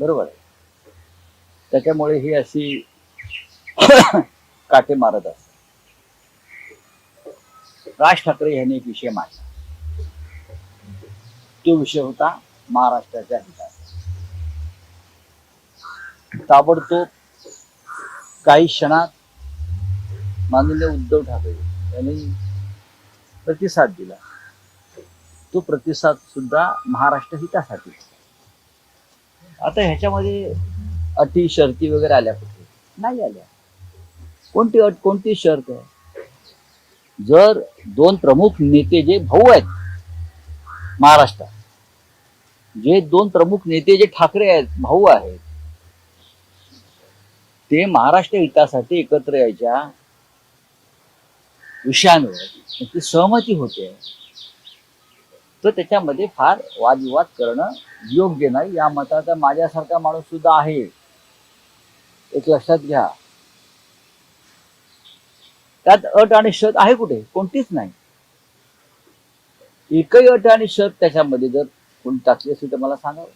बरोबर. आहे त्याच्यामुळे ही अशी काटे मारत असतात. राज ठाकरे यांनी एक विषय मांडला. तो विषय होता महाराष्ट्राच्या हिताचा. ताबडतोब काही क्षणात माननीय उद्धव ठाकरे यांनी प्रतिसाद दिला. तो प्रतिसाद सुद्धा महाराष्ट्र हितासाठी. आता ह्याच्यामध्ये अटी शर्ती वगैरे आल्या कुठे नाही आल्या. कोणती अट कोणती शर्त आहे? जर दोन प्रमुख नेते जे भाऊ आहेत महाराष्ट्रात जे दोन प्रमुख नेते जे ठाकरे आहेत भाऊ आहेत ते महाराष्ट्र हितासाठी एकत्र यायच्या विषयांवर त्यांची सहमती होते. तर त्याच्यामध्ये फार वादविवाद करणं योग्य नाही. या मताचा माझ्यासारखा माणूस सुद्धा आहे. एक लक्षात घ्या. त्यात अट आणि शत आहे कुठे? कोणतीच नाही. एकही अट आणि शत त्याच्यामध्ये जर कोणी टाकली असेल तर मला सांगावं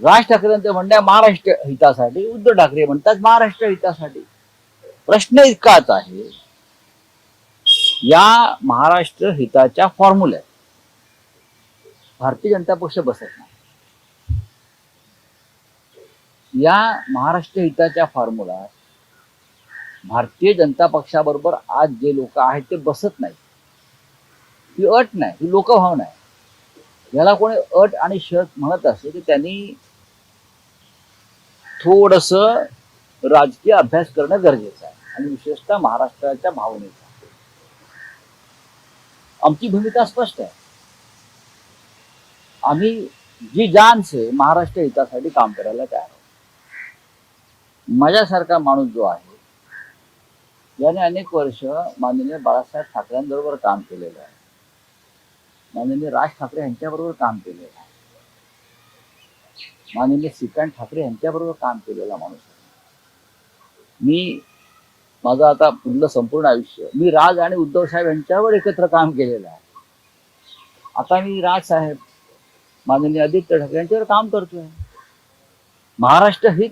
राज ठाकरेंचं म्हणणं आहे महाराष्ट्र हितासाठी. उद्धव ठाकरे म्हणतात महाराष्ट्र हितासाठी. प्रश्न इतकाच आहे. या महाराष्ट्र हिताच्या फॉर्म्युल्यात भारतीय जनता पक्ष बसत नाही. या महाराष्ट्र हिताच्या फॉर्म्युला भारतीय जनता पक्षाबरोबर आज जे लोक आहेत ते बसत नाही ही अट नाही ही लोकभावना आहे याला कोणी अट आणि शर्त म्हणत असेल तर त्यांनी थोडस राजकीय अभ्यास करणं गरजेचं आहे आणि विशेषतः महाराष्ट्राच्या भावनेचा. आमची भूमिका स्पष्ट आहे. आम्ही जी जान से महाराष्ट्र हितासाठी काम करायला तयार आहोत. माझ्यासारखा माणूस जो आहे याने अनेक वर्ष माननीय बाळासाहेब ठाकरेंबरोबर काम केलेलं आहे. माननीय राज ठाकरे यांच्याबरोबर काम केलेलं आहे. माननीय श्रीकांत ठाकरे यांच्याबरोबर काम केलेला माणूस आहे. मी माझं आता पुढलं संपूर्ण आयुष्य मी राज आणि उद्धव साहेब यांच्यावर एकत्र काम केलेलं आहे. आता मी राज साहेब माननीय आदित्य ठाकरे यांच्यावर काम करतोय. महाराष्ट्र हित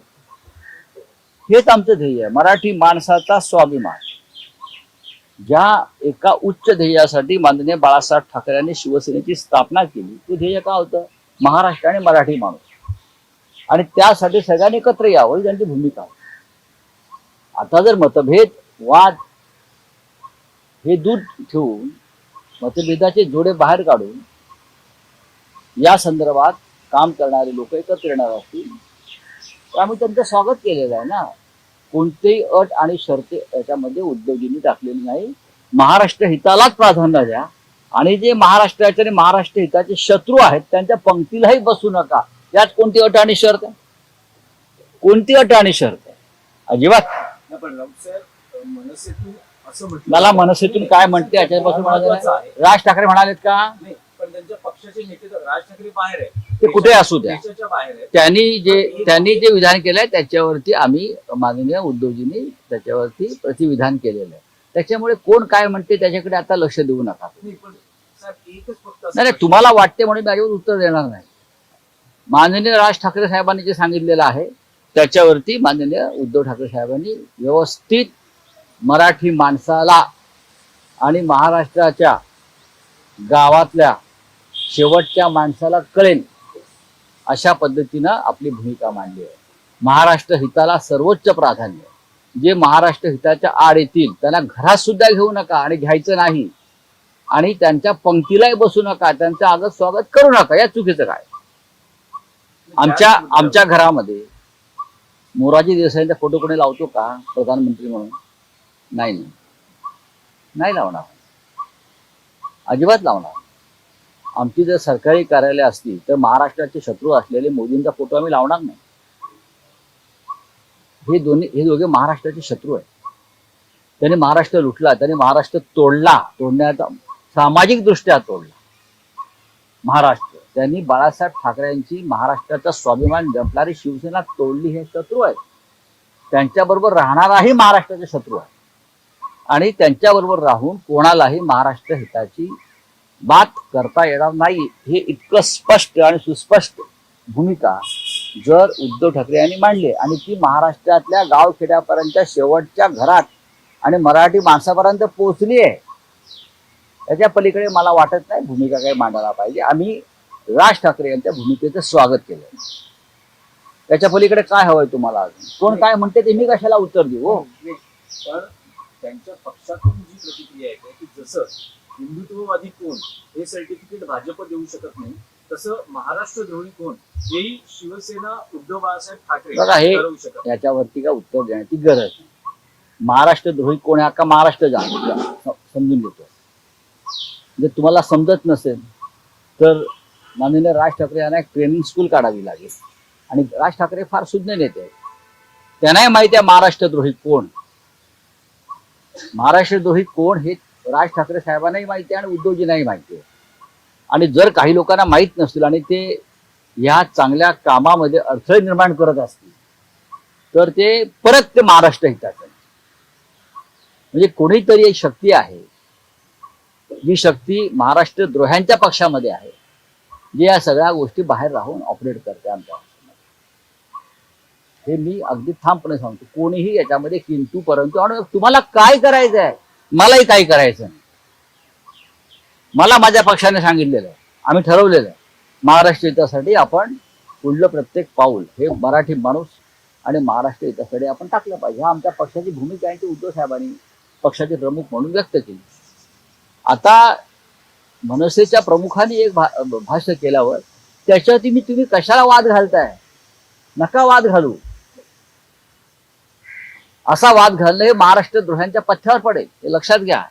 हेच आमचं ध्येय आहे. मराठी माणसाचा स्वाभिमान. ज्या एका उच्च ध्येयासाठी माननीय बाळासाहेब ठाकरेंनी शिवसेनेची स्थापना केली ते ध्येय का होतं? महाराष्ट्र आणि मराठी माणूस. आणि त्यासाठी सगळ्यांनी एकत्र यावं ही त्यांची भूमिका आहे. आता जर मतभेद वाद हे दूर ठेवून मतभेदाचे जोडे बाहेर काढून या संदर्भात काम करणारे लोक एकत्र येणार असतील. तर त्यांचं स्वागत केलेलं आहे ना. कोणतेही अट आणि शर्ते याच्यामध्ये उद्योगींनी टाकलेली नाही. महाराष्ट्र हितालाच प्राधान्य द्या. आणि जे महाराष्ट्राचे आणि महाराष्ट्र हिताचे शत्रू आहेत त्यांच्या पंक्तीलाही बसू नका. यात कोणती अट आणि शर्त? आहे कोणती अट आणि शर्त? आहे अजिबात. मला मनसेतून काय म्हणते याच्यापासून राज ठाकरे म्हणालेत का? पण त्यांच्या पक्षाचे नेते तर राज ठाकरे बाहेर आहे ते कुठे असू द्या. देशाच्या बाहेर आहे त्यांनी जे त्यांनी जे विधान केलंय त्याच्यावरती आम्ही माननीय उद्धवजींनी त्याच्यावरती प्रतिविधान केलेलं आहे. त्याच्यामुळे कोण काय म्हणते त्याच्याकडे आता लक्ष देऊ नका. नाही पण साहेब एकच फक्त असं नाही तुम्हाला वाटते म्हणून मी याच्यावर उत्तर देणार नाही. माननीय राज ठाकरे साहेबांनी जे सांगितलेलं आहे त्याच्यावरती माननीय उद्धव ठाकरे साहेबांनी व्यवस्थित मराठी माणसाला आणि महाराष्ट्राच्या गावातल्या शेवटच्या माणसाला कळेल अशा पद्धतीनं आपली भूमिका मांडली आहे. महाराष्ट्र हिताला सर्वोच्च प्राधान्य जे महाराष्ट्र हिताच्या आड येतील त्यांना घरात सुद्धा घेऊ नका आणि घ्यायचं नाही. आणि त्यांच्या पंक्तीलाही बसू नका त्यांचं आगत स्वागत करू नका या चुकीचं काय? आमच्या आमच्या घरामध्ये मोराजी देसाईंचा फोटो कोणी लावतो का? प्रधानमंत्री म्हणून? नाही नाही. नाही लावणार. अजिबात लावणार. आमची जर सरकारी कार्यालय असती तर महाराष्ट्राचे शत्रू असलेले मोदींचा फोटो आम्ही लावणार नाही. हे दोन्ही हे दोघे महाराष्ट्राचे शत्रू आहेत. त्यांनी महाराष्ट्र लुटला त्यांनी महाराष्ट्र तोडला तोडण्याचा सामाजिक दृष्ट्या तोडला. महाराष्ट्र त्यांनी बाळासाहेब ठाकरेंची महाराष्ट्राचा स्वाभिमान जपणारी शिवसेना तोडली हे शत्रू आहेत. त्यांच्याबरोबर राहणाराही महाराष्ट्राचे शत्रू आहे आणि त्यांच्याबरोबर राहून कोणालाही महाराष्ट्र हिताची बात करता येणार नाही हे इतकं स्पष्ट आणि सुस्पष्ट भूमिका जर उद्धव ठाकरे यांनी मांडली आणि ती महाराष्ट्रातल्या गावखेड्यापर्यंतच्या शेवटच्या घरात आणि मराठी माणसापर्यंत पोहोचली आहे त्याच्या पलीकडे मला वाटत नाही भूमिका काही मांडायला पाहिजे. आम्ही राज ठाकरे यांच्या भूमिकेचं स्वागत केलं. त्याच्या पलीकडे काय हवंय तुम्हाला अजून? कोण काय म्हणते ते मी कशाला उत्तर देऊ? हो त्यांच्या पक्षातून जी प्रतिक्रिया येते की जसं हिंदुत्ववादी कोण? हे सर्टिफिकेट भाजप देऊ शकत नाही. तसं महाराष्ट्र द्रोही कोण? हेही शिवसेना उद्धव बाळासाहेब ठाकरे ठरवू शकत. याच्यावरती का उत्तर देण्याची गरज. महाराष्ट्र द्रोही कोण आहे? का महाराष्ट्र समजून घेतो. जर तुम्हाला समजत नसेल तर माननीय राज ठाकरे यांना एक ट्रेनिंग स्कूल काढावी लागेल. आणि राज ठाकरे फार सुज्ञ नेते आहेत. त्यांनाही माहिती आहे महाराष्ट्रद्रोही कोण. महाराष्ट्रद्रोही कोण हे राज ठाकरे साहेबांनाही माहिती आहे आणि उद्धवजींनाही माहिती आहे. आणि जर काही लोकांना माहीत नसतील आणि ते या चांगल्या कामामध्ये अडथळे निर्माण करत असतील तर ते परत ते महाराष्ट्र हिताचं म्हणजे कोणीतरी एक शक्ती आहे. जी शक्ती महाराष्ट्र द्रोह्यांच्या पक्षामध्ये आहे. जे या सगळ्या गोष्टी बाहेर राहून ऑपरेट करते आमच्या पक्षामध्ये. हे मी अगदी ठामपणे सांगतो. कोणीही याच्यामध्ये किंतू परंतु आणि तुम्हाला काय करायचं आहे मलाही काही करायचं नाही. मला माझ्या पक्षाने सांगितलेलं आम्ही ठरवलेलं महाराष्ट्र हितासाठी आपण पुढलं प्रत्येक पाऊल हे मराठी माणूस आणि महाराष्ट्र हितासाठी आपण टाकलं पाहिजे. हा आमच्या पक्षाची भूमिका आहे ती उद्धव साहेबांनी पक्षाचे प्रमुख म्हणून व्यक्त केली. आता मनसेच्या प्रमुखांनी एक भा भाष्य केल्यावर त्याच्यावरती मी तुम्ही कशाला वाद घालताय? नका वाद घालू. असा वाद घालणं हे महाराष्ट्र द्रोह्यांच्या पथ्यावर पडेल हे लक्षात घ्या.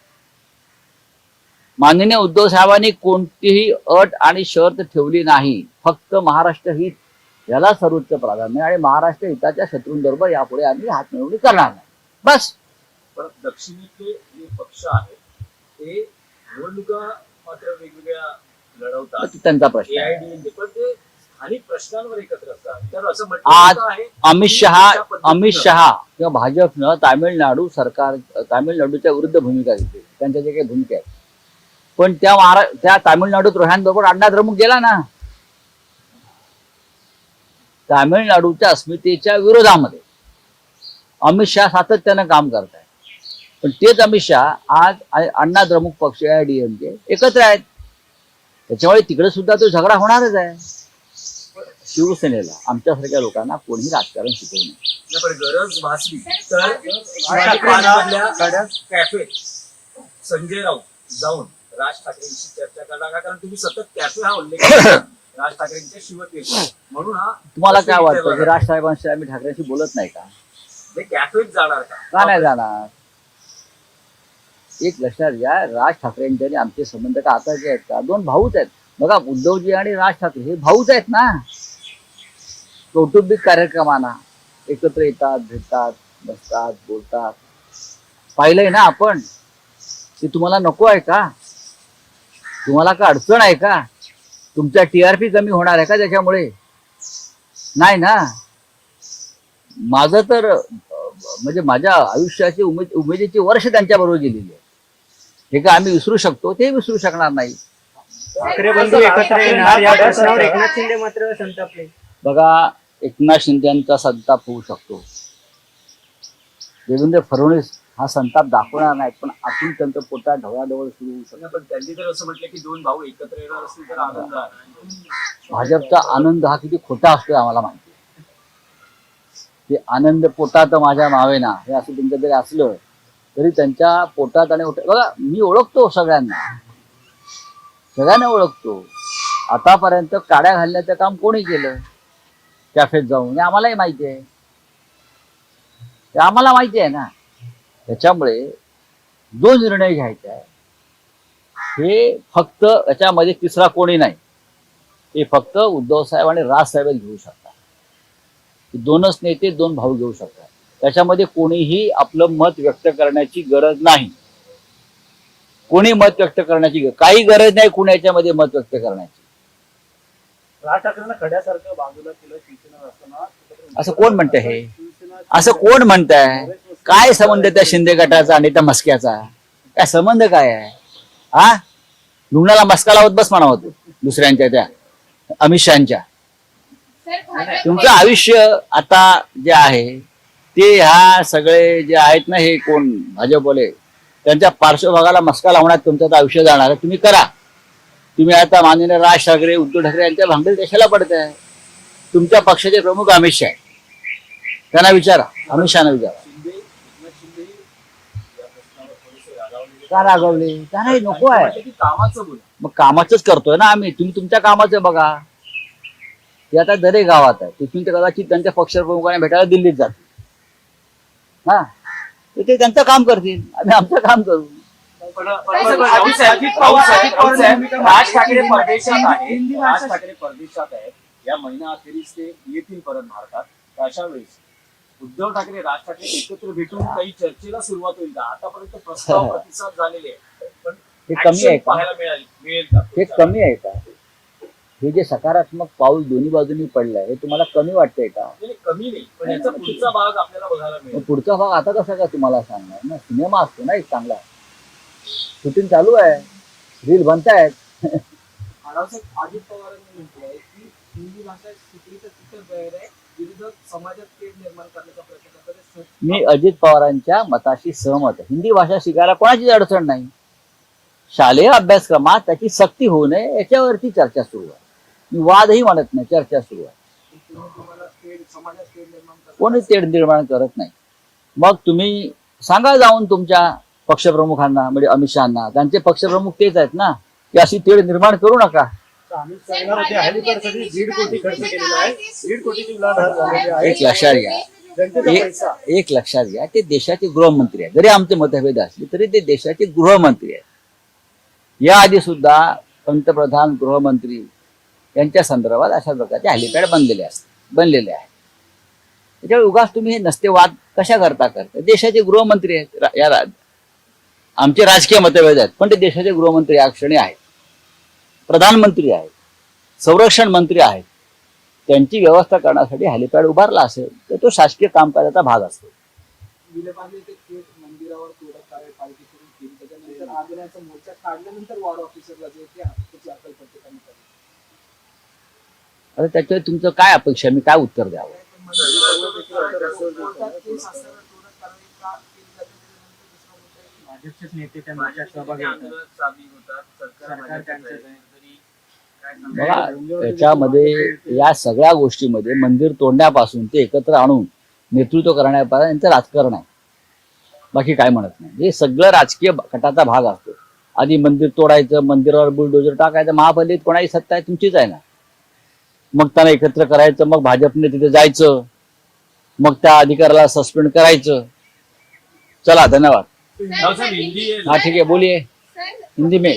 माननीय उद्धव साहेबांनी कोणतीही अट आणि शर्त ठेवली नाही. फक्त महाराष्ट्र हित याला सर्वोच्च प्राधान्य आणि महाराष्ट्र हिताच्या शत्रूंबरोबर यापुढे आम्ही हात मिळवणी करणार नाही. बस. पण दक्षिणेतले जे पक्ष आहेत ते निवडणुका मात्र वेगवेगळ्या लढवतात. तो त्यांचा प्रश्न आहे. स्थानिक प्रश्नांवर एकत्र असतात. तर असं म्हटलं आज आहे अमित शहा अमित शहा किंवा भाजपनं तामिळनाडू सरकार तामिळनाडूच्या विरुद्ध भूमिका घेतली. त्यांच्या जे काही भूमिका आहेत. पण त्या महारा त्या तामिळनाडू द्रोह्यांबरोबर अण्णा द्रमुक गेला ना. तामिळनाडूच्या अस्मितेच्या विरोधामध्ये. अमित शहा सातत्यानं काम करत आहे पण तेच अमित शहा आज अण्णा द्रमुक पक्ष डीएमके एकत्र आहेत. त्याच्यामुळे तिकडे सुद्धा तो झगडा होणारच आहे. शिवसेनेला आमच्यासारख्या लोकांना कोणीही राजकारण शिकवू नये. गरज भासली तर कॅफे. संजय राऊत जाऊन राज ठाकरेंशी चर्चा करणार का कारण तुम्ही सतत कॅफे हा उल्लेख. राज ठाकरेंच्या म्हणून हा तुम्हाला काय वाटतं की राज साहेबांशी आम्ही ठाकरेंशी बोलत नाही का? ते कॅफेच जाणार का? नाही जाणार? एक लक्षात घ्या राज ठाकरेंचे आणि आमचे संबंध का आताचे आहेत का? दोन भाऊच आहेत. बघा उद्धवजी आणि राज ठाकरे हे भाऊच आहेत ना? कौटुंबिक कार्यक्रमांना एकत्र येतात भेटतात बसतात बोलतात. पाहिलंय ना आपण? ते तुम्हाला नको आहे का? तुम्हाला का अडचण आहे का? तुमचा टीआरपी कमी होणार आहे का त्याच्यामुळे? नाही ना? माझं तर म्हणजे माझ्या आयुष्याची उमेद उमेदीची वर्ष त्यांच्याबरोबर गेलेली आहे. हे का आम्ही विसरू शकतो? ते विसरू शकणार नाही. ठाकरे बंधू एकत्र येणार या प्रश्नावर एकनाथ शिंदे मात्र संतापले. बघा एकनाथ शिंदेचा संताप होऊ शकतो. देवेंद्र फडणवीस हा संताप दाखवणार नाही पण आतून त्यांचं पोटात ढवळाढवळ सुरू होऊ शकतो. पण त्यांनी तर असं म्हटलं की दोन भाऊ एकत्र येणार असतील तर आनंद भाजपचा आनंद हा किती खोटा असतो आम्हाला माहिती. ते आनंद पोटात माझ्या मावेना हे असं तुमच्या जरी असलं तरी त्यांच्या पोटात आणि बघा मी ओळखतो सगळ्यांना. सगळ्यांना ओळखतो. आतापर्यंत काड्या घालण्याचं काम कोणी केलं? कॅफेत जाऊन. हे आम्हालाही माहिती आहे. ते आम्हाला माहिती आहे ना. त्याच्यामुळे जो निर्णय घ्यायचा आहे हे फक्त याच्यामध्ये तिसरा कोणी नाही. ते फक्त उद्धव साहेब आणि राज साहेब घेऊ शकतात. दोनच नेते दोन भाऊ घेऊ शकतात. त्याच्यामध्ये कोणीही आपलं मत व्यक्त करण्याची गरज नाही. कोणी मत व्यक्त करण्याची काही गरज नाही कोणी याच्यामध्ये मत व्यक्त करण्याची. राज ठाकरेंना खड्यासारखं बाजूला केलं शिवसेना असताना असं कोण म्हणतंय हे? असं कोण म्हणताय? काय संबंध त्या शिंदे गटाचा आणि त्या मस्क्याचा? काय संबंध काय आहे? हा? लुगणाला मस्का लावत बस म्हणा होतो दुसऱ्यांच्या त्या अमित शहाच्या. तुमचं आयुष्य आता जे आहे ते ह्या सगळे जे आहेत ना हे कोण भाजपवाले त्यांच्या पार्श्वभागाला मस्का लावण्यात तुमचं आयुष्य जाणार आहे. तुम्ही करा. तुम्ही आता माननीय राज ठाकरे उद्धव ठाकरे यांच्या भांगडीत कशाला आहे तुमच्या पक्षाचे प्रमुख अमित शहा त्यांना विचारा अमित शहाना विचारा. का रागवले? का नाही नको आहे. मग कामाचंच करतोय ना आम्ही. तुम्ही तुमच्या कामाचं बघा. ते आता दरे गावात आहे. तिथून ते कदाचित त्यांच्या पक्षप्रमुखांना भेटायला दिल्लीत जातील. हा? ते त्यांचं काम करतील. आम्ही आमचं काम करू. राज ठाकरे परदेशात आहेत. राज ठाकरे परदेशात आहेत. या महिना अखेरीस ते येतील परत भारतात. अशा वेळेस उद्धव ठाकरे राज ठाकरे एकत्र भेटून काही चर्चेला सुरुवात होईल का? आतापर्यंत प्रस्ताव प्रतिसाद झालेले पण हे कमी आहे का? पाहायला मिळाली मिळेल का? हे कमी आहे का? हे जे सकारात्मक पाऊल दोन्ही बाजूनी पडलंय हे तुम्हाला कमी वाटतंय का? कमी नाही. पण याचा पुढचा भाग आपल्याला बघायला मिळेल. पुढचा भाग आता कसा का तुम्हाला सांगणार? ना सिनेमा असतो ना एक चांगला. शूटिंग चालू आहे. रील बनतायत. बाळासाहेब अजित पवारांनी म्हटलंय की हिंदी भाषा शिकली तर तिथे गैर आहे. विरुद्ध समाजात तेढ निर्माण करण्याचा प्रयत्न करतात. सत्य. मी अजित पवारांच्या मताशी सहमत आहे. हिंदी भाषा शिकायला कोणाचीच अडचण नाही. शालेय अभ्यासक्रमात त्याची सक्ती होऊ नये याच्यावरती चर्चा सुरू आहे. मी वादही म्हणत नाही चर्चा सुरू आहे. कोणी तेढ निर्माण करत नाही. मग तुम्ही सांगा जाऊन तुमच्या पक्षप्रमुखांना म्हणजे अमित शहाना त्यांचे पक्षप्रमुख तेच आहेत ना? की अशी तेढ निर्माण करू नका. एक लक्षात घ्या. एक लक्षात घ्या. ते देशाचे गृहमंत्री आहेत. जरी आमचे मतभेद असले तरी ते देशाचे गृहमंत्री आहेत. याआधी सुद्धा पंतप्रधान गृहमंत्री यांच्या संदर्भात अशा प्रकारचे हेलिपॅड बनलेले असतात. बनलेले आहेत. त्याच्यामुळे उगाच तुम्ही हे नसते वाद कशा करता करता? देशाचे गृहमंत्री आहेत. या आमचे राजकीय मतभेद आहेत पण ते देशाचे गृहमंत्री या क्षणी आहेत. प्रधानमंत्री आहेत संरक्षण मंत्री आहेत. त्यांची व्यवस्था करण्यासाठी हेलिपॅड उभारला असेल तर तो शासकीय कामकाजाचा भाग असतो. आता त्याच्यावर तुमचं काय अपेक्षा? मी काय उत्तर द्यावं कोर्टात केस असताना तोडत कारवाई का केली जाते त्याच्यानंतर दुसरा मुद्दा आहे की भाजपचेच नेते त्या माझ्या सहभागी होतात. सरकार आहे. काय बघा त्याच्यामध्ये या सगळ्या गोष्टीमध्ये मंदिर तोडण्यापासून ते एकत्र आणून नेतृत्व करण्यापासून यांचं राजकारण आहे. बाकी काय म्हणत नाही. हे सगळं राजकीय गटाचा भाग असतो. आधी मंदिर तोडायचं मंदिरावर बुलडोजर टाकायचं महापालिकेत कोणाची सत्ता आहे तुमचीच आहे ना. मग त्यांना एकत्र करायचं मग भाजपने तिथे जायचं. मग त्या अधिकाऱ्याला सस्पेंड करायचं. चला धन्यवाद. हाँ ठीक है बोलिए हिंदी में